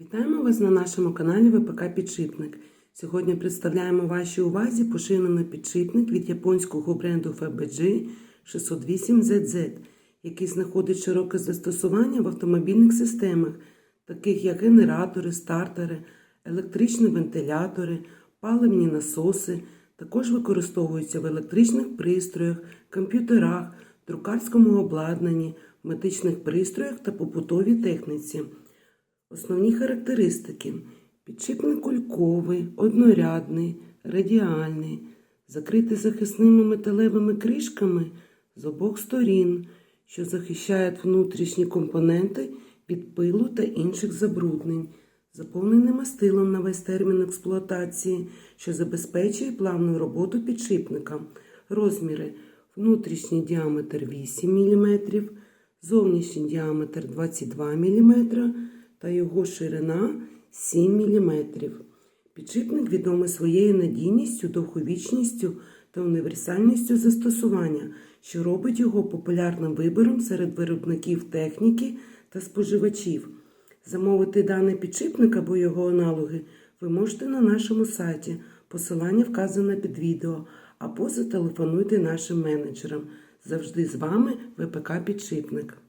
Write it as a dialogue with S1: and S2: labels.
S1: Вітаємо вас на нашому каналі ВПК Підшипник. Сьогодні представляємо вашій увазі поширений підшипник від японського бренду FBG 608ZZ, який знаходить широке застосування в автомобільних системах, таких як генератори, стартери, електричні вентилятори, паливні насоси. Також використовується в електричних пристроях, комп'ютерах, друкарському обладнанні, медичних пристроях та побутовій техніці. Основні характеристики: підшипник кульковий, однорядний, радіальний, закритий захисними металевими кришками з обох сторін, що захищають внутрішні компоненти від пилу та інших забруднень, заповнений мастилом на весь термін експлуатації, що забезпечує плавну роботу підшипника. Розміри: внутрішній діаметр 8 мм, зовнішній діаметр 22 мм та його ширина 7 мм. Підшипник відомий своєю надійністю, довговічністю та універсальністю застосування, що робить його популярним вибором серед виробників техніки та споживачів. Замовити даний підшипник або його аналоги ви можете на нашому сайті. Посилання вказане під відео, або зателефонуйте нашим менеджерам. Завжди з вами ВПК Підшипник.